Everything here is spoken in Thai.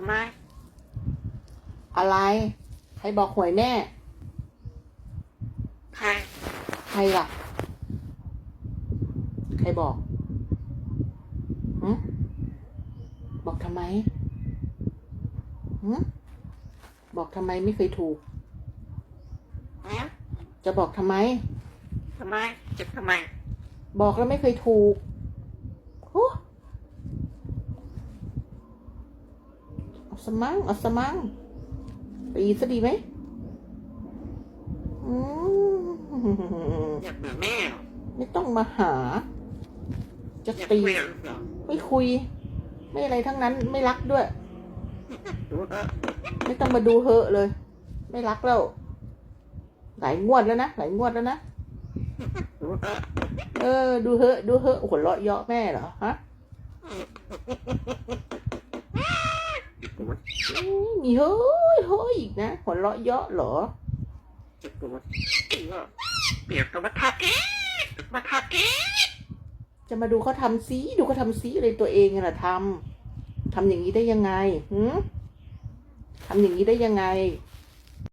ทำไม อะไร ใครบอกหวยแม่ ใคร ใครล่ะ ใครบอกหึบอกทำไมหึบอกทำไมไม่เคยถูกฮะจะบอกทำไม ทำไม จะทำไม บอกแล้วไม่เคยถูกโอ้เอา สมังเอาสมังตีซะดีไหมอืมอยากเบื่อแม่เหรอไม่ต้องมาหา จะอยากตีคุยกับลูกเหรอไม่คุย ไม่อะไรทั้งนั้นไม่รักด้วยดูเถอะไม่ต้องมาดูเหอะเลย ไม่รักแล้วหลายงวดแล้วนะหลายงวดแล้วนะดูเถอะเออ ดูเหอะดูเหอะโอ้โหเลาะเยาะแม่เหรอฮะ ปวดอืมมีเฮ้ยเฮ้ยอีกนะหัวเราะเยาะเหรอจะปวดเปลี่ยนตัวมาทักแกมาทักแกจะมาดูเขาทำซีดูเขาทำซีอะไรตัวเองน่ะทำทำอย่างนี้ได้ยังไงหืมทำอย่างนี้ได้ยังไง